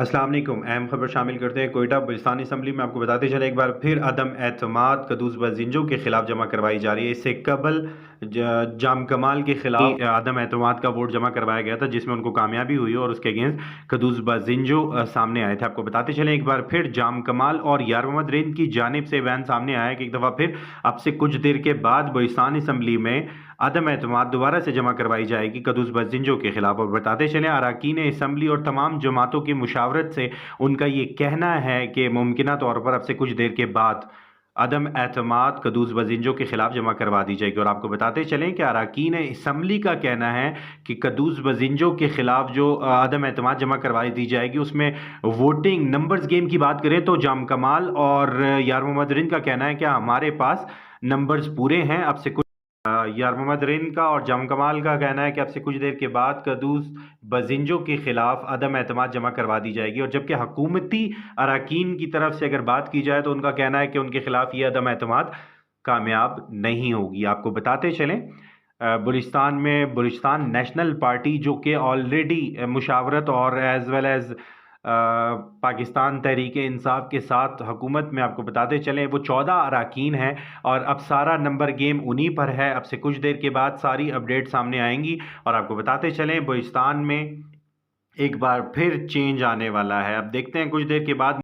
वालेकुम अहम खबर शामिल करते हैं कोयटा बलिस्तानी असम्बली में। आपको बताते चले एक बार फिर अदम एतमाद कदूस बजिंजों के खिलाफ जमा करवाई जा रही है। इससे कबल जाम कमाल के खिलाफ अदम एतमाद का वोट जमा करवाया गया था जिसमें उनको कामयाबी हुई और उसके अगेंस्ट कदूस बजिंजो सामने आए थे। आपको बताते चले एक बार फिर जाम कमाल और यार मोहम्मद रिंद की जानब से बयान सामने आया कि एक दफ़ा फिर अब से कुछ देर के बाद बलुस्तान असम्बली में अदम अतमाद दोबारा से जमा करवाई जाएगी कदूस बजिंजों के खिलाफ। और बताते चले अरकान इसम्बली और तमाम जमातों की मुशावरत से उनका ये कहना है कि मुमकिन तौर पर अब से कुछ देर के बाद अदम एतमाद कदूस बजिंजों के खिलाफ जमा करवा दी जाएगी। और आपको बताते चलें कि अरकान इसम्बली का कहना है कि कदूस बजिंजों के खिलाफ जो अदम एतमाद जमा करवा दी जाएगी, उसमें वोटिंग, नंबर्स गेम की बात करें तो जाम कमाल और यार मोहम्मद रिंद का कहना है कि हमारे पास नंबर्स पूरे हैं, अब से कुछ यार मोहम्मद रिन का और जम कमाल का कहना है कि अब से कुछ देर के बाद कदूस बजिंजों के ख़िलाफ़ अदम अतमाद जमा करवा दी जाएगी। और जबकि हकूमती अरकान की तरफ़ से अगर बात की जाए तो उनका कहना है कि उनके ख़िलाफ़ ये अदम अतमाद कामयाब नहीं होगी। आपको बताते चलें बलुस्तान में, बलुस्तान नेशनल पार्टी जो कि ऑलरेडी मुशावरत और as well as Pakistan Tehreek Insaf के साथ हुकूमत में आपको बताते चलें, वो चौदह अरकान हैं और अब सारा नंबर गेम उन्हीं पर है। अब से कुछ देर के बाद सारी अपडेट सामने आएँगी और आपको बताते चलें बोस्तान में एक बार फिर चेंज आने वाला है। अब देखते हैं कुछ देर के बाद